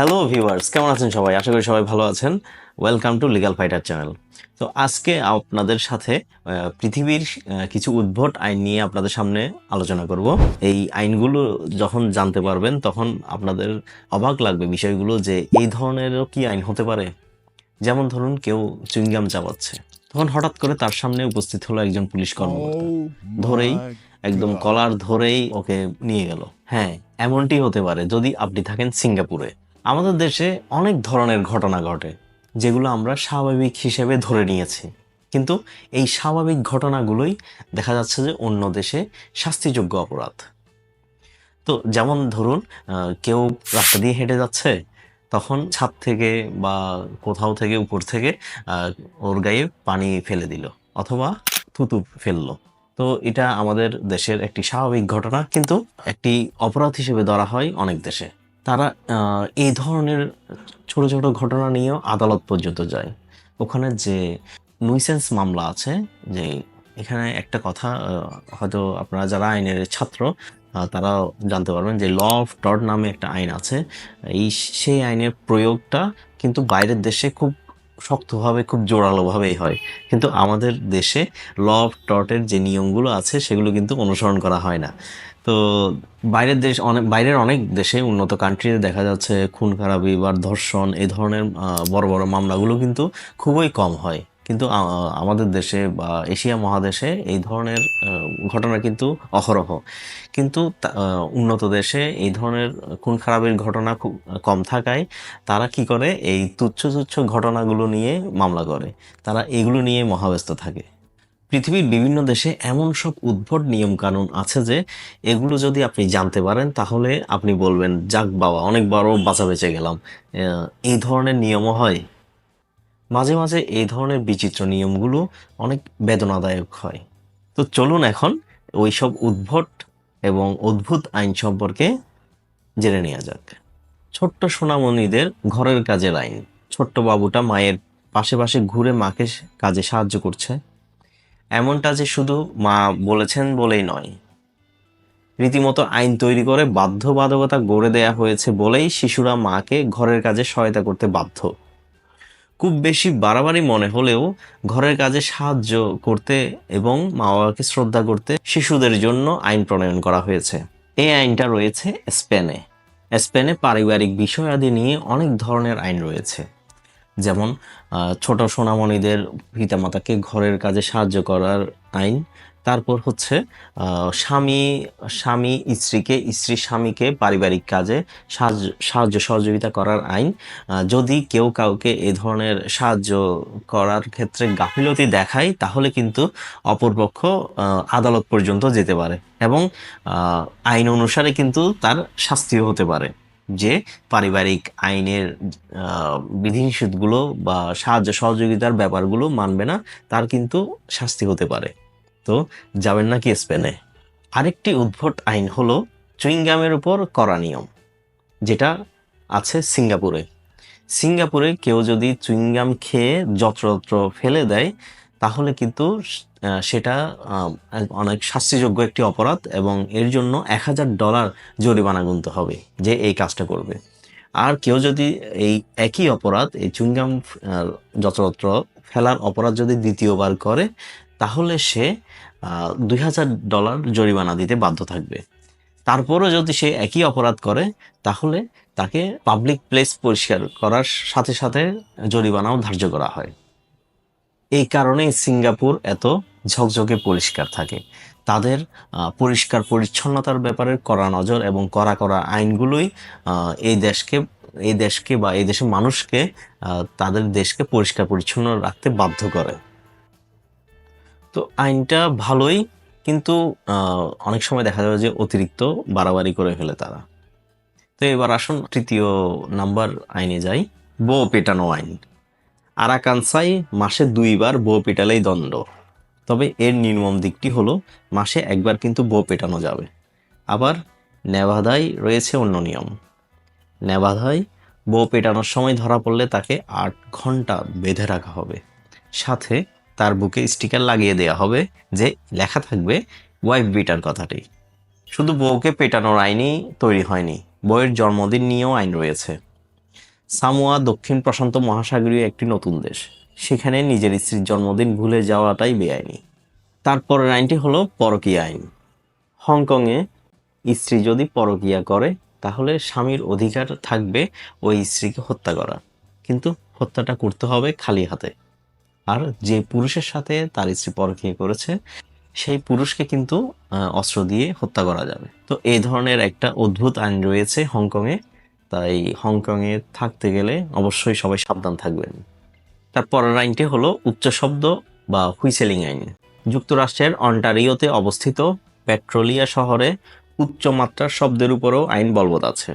Hello viewers কেমন আছেন সবাই? আশা করি সবাই ভালো আছেন। Welcome to legal fighter channel তো আজকে আপনাদের সাথে পৃথিবীর কিছু উদ্ভট আইন নিয়ে আপনাদের সামনে আলোচনা করব। এই আইনগুলো যখন জানতে পারবেন তখন আপনাদের অবাক লাগবে বিষয়গুলো যে এই ধরনেরও কি আইন হতে পারে? যেমন ধরুন কেউ চুইংগাম চাবাচ্ছে তখন হঠাৎ করে তার সামনে উপস্থিত হলো একজন পুলিশ কর্মকর্তা। ধরেই একদম কলার ধরেই ওকে নিয়ে গেল। হ্যাঁ এমনটি হতে পারে যদি আপনি থাকেন সিঙ্গাপুরে। আমাদের দেশে অনেক ধরনের ঘটনা ঘটে, যেগুলো আমরা স্বাভাবিক হিসেবে ধরে নিয়েছি। কিন্তু এই স্বাভাবিক ঘটনাগুলোই দেখা যাচ্ছে যে অন্য দেশে শাস্তিযোগ্য অপরাধ। তো যেমন ধরুন কেউ রাস্তা দিয়ে হেঁটে যাচ্ছে, তখন ছাদ থেকে বা কোথাও থেকে উপর থেকে ওর গায়ে পানি ফেলে দিল অথবা থুতু ফেলল। তো এটা আমাদের দেশের একটি স্বাভাবিক ঘটনা, কিন্তু একটি অপরাধ হিসেবে ধরা হয় অনেক দেশে। তারা এই ধরনের ছোট ছোট ঘটনা নিয়েও আদালত পর্যন্ত যায়। ওখানে যে নুইসেন্স মামলা আছে, যে এখানে একটা কথা হয়তো আপনারা যারা আইনের ছাত্র তারাও জানতে পারবেন যে ল অফ টর্ট নামে একটা আইন আছে। এই সেই আইনের প্রয়োগটা কিন্তু বাইরের দেশে খুব শক্তভাবে, খুব জোরালোভাবেই হয়। কিন্তু আমাদের দেশে ল অফ টর্টের যে নিয়মগুলো আছে, সেগুলো কিন্তু অনুসরণ করা হয় না। তো বাইরের দেশ অনেক, বাইরের অনেক দেশে উন্নত কান্ট্রিতে দেখা যাচ্ছে খুন, খারাপি বা ধর্ষণ, এই ধরনের বড় বড় মামলাগুলো কিন্তু খুবই কম হয়। কিন্তু আমাদের দেশে বা এশিয়া মহাদেশে এই ধরনের ঘটনা কিন্তু অহরহ। কিন্তু উন্নত দেশে এই ধরনের খুন, খারাপের ঘটনা খুব কম থাকায় তারা কি করে? এই তুচ্ছ তুচ্ছ ঘটনাগুলো নিয়ে মামলা করে। তারা এগুলো নিয়ে মহাব্যস্ত থাকে। পৃথিবীর বিভিন্ন দেশে এমন সব উদ্ভট নিয়ম কানুন আছে যে এগুলো যদি আপনি জানতে পারেন, তাহলে আপনি বলবেন, যাক বাবা অনেক বড় বাঁচা বেঁচে গেলাম। এই ধরনের নিয়মও হয়। মাঝে মাঝে এই ধরনের বিচিত্র নিয়মগুলো অনেক বেদনাদায়ক হয়। তো চলুন এখন ওই সব উদ্ভট এবং অদ্ভুত আইন সম্পর্কে জেনে নেওয়া যাক। ছোট্ট সোনামণিদের ঘরের কাজের আইন। ছোট্ট বাবুটা মায়ের পাশে পাশে ঘুরে মাকে কাজে সাহায্য করছে। এমনটা যে শুধু মা বলেছেন বলেই নয়। রীতিমতো আইন তৈরি করে বাধ্যবাধকতা গড়ে দেয়া হয়েছে বলেই শিশুরা মাকে ঘরের কাজে সহায়তা করতে বাধ্য। খুব বেশি বাড়াবাড়ি মনে হলেও ঘরের কাজে সাহায্য করতে এবং মা বাবাকে শ্রদ্ধা করতে শিশুদের জন্য আইন প্রণয়ন করা হয়েছে। এই আইনটা রয়েছে স্পেনে। স্পেনে পারিবারিক বিষয়াদি নিয়ে অনেক ধরনের আইন রয়েছে। যেমন ছোট সোনামণিদের পিতামাতাকে ঘরের কাজে সাহায্য করার আইন। তারপর হচ্ছে স্বামী স্বামী স্ত্রীকে, স্ত্রী স্বামীকে পারিবারিক কাজে সাহায্য সাহায্য সহযোগিতা করার আইন। যদি কেউ কাউকে এ ধরনের সাহায্য করার ক্ষেত্রে গাফিলতি দেখায়, তাহলে কিন্তু অপরপক্ষ আদালত পর্যন্ত যেতে পারে এবং আইন অনুসারে কিন্তু তার শাস্তিও হতে পারে। যে পারিবারিক আইনের বিধিনিষেধগুলো বা সাহায্য সহযোগিতার ব্যাপারগুলো মানবে না, তার কিন্তু শাস্তি হতে পারে। তো যাবেন নাকি স্পেনে? আরেকটি উদ্ভট আইন হলো চুইংগামের উপর করা নিয়ম, যেটা আছে সিঙ্গাপুরে। সিঙ্গাপুরে কেউ যদি চুইংগাম খেয়ে যত্রতত্র ফেলে দেয় তাহলে কিন্তু সেটা অনেক শাস্তিযোগ্য একটি অপরাধ এবং এর জন্য এক হাজার ডলার জরিমানা গুনতে হবে যে এই কাজটা করবে। আর কেউ যদি এই একই অপরাধ, এই চুইংগাম যত্রতত্র ফেলার অপরাধ যদি দ্বিতীয়বার করে, তাহলে সে দুই হাজার ডলার জরিমানা দিতে বাধ্য থাকবে। তারপরও যদি সে একই অপরাধ করে, তাহলে তাকে পাবলিক প্লেস পরিষ্কার করার সাথে সাথে জরিমানাও ধার্য করা হয়। এই কারণেই সিঙ্গাপুর এত ঝকঝকে পরিষ্কার থাকে। তাদের পরিষ্কার পরিচ্ছন্নতার ব্যাপারে কড়া নজর এবং কড়া কড়া আইনগুলোই এই দেশকে এই দেশকে বা এই দেশের মানুষকে তাদের দেশকে পরিষ্কার পরিচ্ছন্ন রাখতে বাধ্য করে। তো আইনটা ভালোই, কিন্তু অনেক সময় দেখা যাবে যে অতিরিক্ত বাড়াবাড়ি করে ফেলে তারা। তো এবার আসুন তৃতীয় নাম্বার আইনে যাই, বউ পেটানো আইন। আরাকানসাই মাসে দুইবার বউ পেটালেই দণ্ড। তবে এর নির্মম দিকটি হলো, মাসে একবার কিন্তু বউ পেটানো যাবে। আবার নেভাদায় রয়েছে অন্য নিয়ম। নেভাদায় বউ পেটানোর সময় ধরা পড়লে তাকে আট ঘণ্টা বেঁধে রাখা হবে। সাথে তার বুকে স্টিকার লাগিয়ে দেওয়া হবে যে লেখা থাকবে ওয়াইফ বিটার কথাটি। শুধু বউকে পেটানোর আইনই তৈরি হয়নি, বউয়ের জন্মদিন নিয়েও আইন রয়েছে। সামোয়া, দক্ষিণ প্রশান্ত মহাসাগরীয় একটি নতুন দেশ। সেখানে নিজের স্ত্রীর জন্মদিন ভুলে যাওয়াটাই বেআইনি। তারপরের আইনটি হলো পরকীয়া আইন। হংকংয়ে স্ত্রী যদি পরকীয়া করে, তাহলে স্বামীর অধিকার থাকবে ওই স্ত্রীকে হত্যা করা। কিন্তু হত্যাটা করতে হবে খালি হাতে। আর যে পুরুষের সাথে তার স্ত্রী পরকীয়া করেছে, সেই পুরুষকে কিন্তু অস্ত্র দিয়ে হত্যা করা যাবে। তো এই ধরনের একটা অদ্ভুত আইন রয়েছে হংকংয়ে। তাই হংকংয়ে থাকতে গেলে অবশ্যই সবাই সাবধান থাকবেন। তার পরের আইনটি হলো উচ্চ শব্দ বা হুইসেলিং আইন। যুক্তরাষ্ট্রের অন্টারিওতে অবস্থিত পেট্রোলিয়া শহরে উচ্চমাত্রার শব্দের উপরও আইন বলবৎ আছে।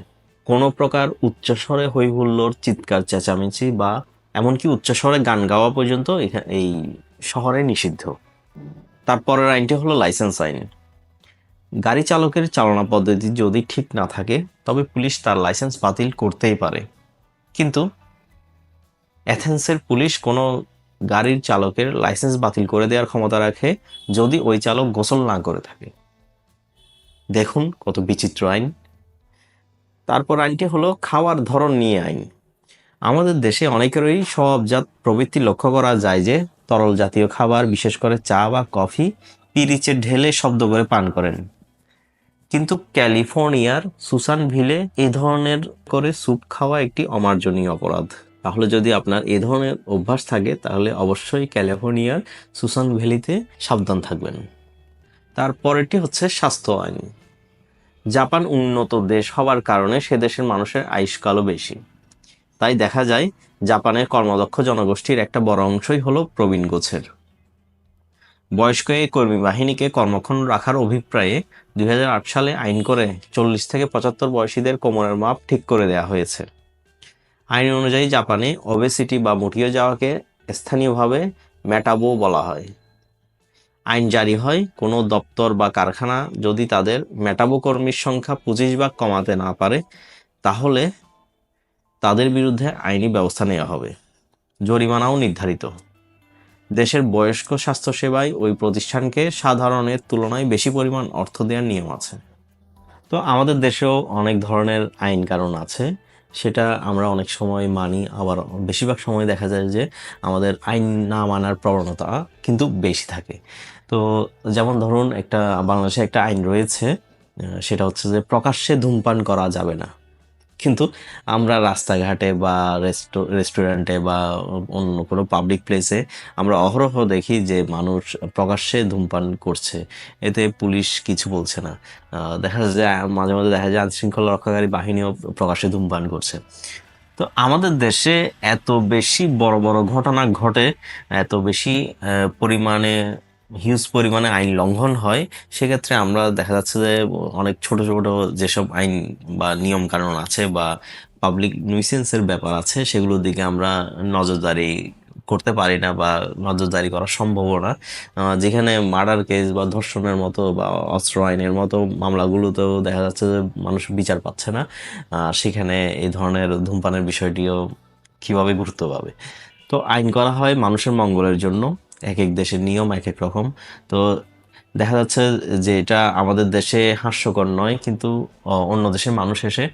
কোনো প্রকার উচ্চস্বরে হই হুল্লোড় চিৎকার, চেঁচামেচি বা এমনকি উচ্চস্বরে গান গাওয়া পর্যন্ত এই শহরে নিষিদ্ধ। তারপরের আইনটি হলো লাইসেন্স আইন। গাড়ি চালকের চালনা পদ্ধতি যদি ঠিক না থাকে, তবে পুলিশ তার লাইসেন্স বাতিল করতেই পারে। কিন্তু অ্যাথেন্সের পুলিশ কোনো গাড়ির চালকের লাইসেন্স বাতিল করে দেওয়ার ক্ষমতা রাখে যদি ওই চালক গোসল না করে থাকে। দেখুন কত বিচিত্র আইন। তারপর আইনটি হলো খাওয়ার ধরন নিয়ে আইন। আমাদের দেশে অনেকেরই স্বভাবজাত প্রবৃত্তি লক্ষ্য করা যায় যে, তরল জাতীয় খাবার, বিশেষ করে চা বা কফি, পিরিচে ঢেলে শব্দ করে পান করেন। কিন্তু ক্যালিফোর্নিয়ার সুসান ভিলে এই ধরনের করে স্যুপ খাওয়া একটি অমার্জনীয় অপরাধ। তাহলে যদি আপনার এ ধরনের অভ্যাস থাকে, তাহলে অবশ্যই ক্যালিফোর্নিয়ার সুসান ভ্যালিতে সাবধান থাকবেন। তারপরেরটি হচ্ছে স্বাস্থ্য আইন। জাপান উন্নত দেশ হওয়ার কারণে সে দেশের মানুষের আয়ুষ্কালও বেশি। তাই দেখা যায়, জাপানের কর্মদক্ষ জনগোষ্ঠীর একটা বড় অংশই হলো প্রবীণ গোছের। বয়স্ক এই কর্মী বাহিনীকে কর্মক্ষণ রাখার অভিপ্রায়ে দুই হাজার আট সালে আইন করে চল্লিশ থেকে পঁচাত্তর বয়সীদের কোমরের মাপ ঠিক করে দেওয়া হয়েছে। আইন অনুযায়ী জাপানে ওবেসিটি বা মুটিয়ে যাওয়াকে স্থানীয়ভাবে মেটাবো বলা হয়। আইন জারি হয় কোনো দপ্তর বা কারখানা যদি তাদের মেটাবো কর্মীর সংখ্যা পঁচিশ ভাগ কমাতে না পারে, তাহলে তাদের বিরুদ্ধে আইনি ব্যবস্থা নেওয়া হবে। জরিমানাও নির্ধারিত। দেশের বয়স্ক স্বাস্থ্যসেবায় ওই প্রতিষ্ঠানকে সাধারণের তুলনায় বেশি পরিমাণ অর্থ দেওয়ার নিয়ম আছে। তো আমাদের দেশেও অনেক ধরনের আইন কারণ আছে। সেটা আমরা অনেক সময় মানি, আবার বেশিরভাগ সময় দেখা যায় যে আমাদের আইন না মানার প্রবণতা কিন্তু বেশি থাকে। তো যেমন ধরুন একটা বাংলাদেশে একটা আইন রয়েছে সেটা হচ্ছে যে প্রকাশ্যে ধূমপান করা যাবে না। কিন্তু আমরা রাস্তাঘাটে বা রেস্টো, রেস্টুরেন্টে বা অন্য কোনো পাবলিক প্লেসে আমরা অহরহ দেখি যে মানুষ প্রকাশ্যে ধূমপান করছে। এতে পুলিশ কিছু বলছে না। দেখা যায় মাঝে মাঝে দেখা যায় আইনশৃঙ্খলা রক্ষাকারী বাহিনীও প্রকাশ্যে ধূমপান করছে। তো আমাদের দেশে এত বেশি বড় বড় ঘটনা ঘটে, এত বেশি পরিমাণে হিউজ পরিমাণে আইন লঙ্ঘন হয়, সেক্ষেত্রে আমরা দেখা যাচ্ছে যে অনেক ছোট ছোট যেসব আইন বা নিয়ম কানুন আছে বা পাবলিক নিউসেন্সের ব্যাপার আছে, সেগুলোর দিকে আমরা নজরদারি করতে পারি না বা নজরদারি করা সম্ভব না। যেখানে মার্ডার কেস বা ধর্ষণের মতো বা অস্ত্র আইনের মতো মামলাগুলোতেও দেখা যাচ্ছে যে মানুষ বিচার পাচ্ছে না সেখানে এই ধরনের ধূমপানের বিষয়টিও কীভাবে গুরুত্ব পাবে? তো আইন করা হয় মানুষের মঙ্গলের জন্য। এক এক দেশের নিয়ম, এক এক রকম। তো দেখা যাচ্ছে যে এটা আমাদের দেশে হাস্যকর নয়, কিন্তু অন্য দেশের মানুষ এসে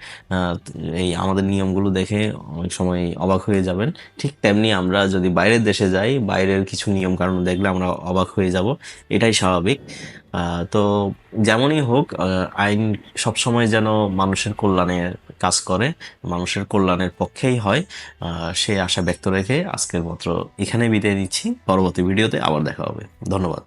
এই আমাদের নিয়মগুলো দেখে অনেক সময় অবাক হয়ে যাবেন। ঠিক তেমনি আমরা যদি বাইরের দেশে যাই, বাইরের কিছু নিয়ম কারণ দেখলে আমরা অবাক হয়ে যাব। এটাই স্বাভাবিক। তো যেমনই হোক আইন সবসময় যেন মানুষের কল্যাণে কাজ করে, মানুষের কল্যাণের পক্ষেই হয়। সেই আশা ব্যক্ত রেখে আজকের মতো এখানে বিদায় নিচ্ছি। পরবর্তী ভিডিওতে আবার দেখা হবে। ধন্যবাদ।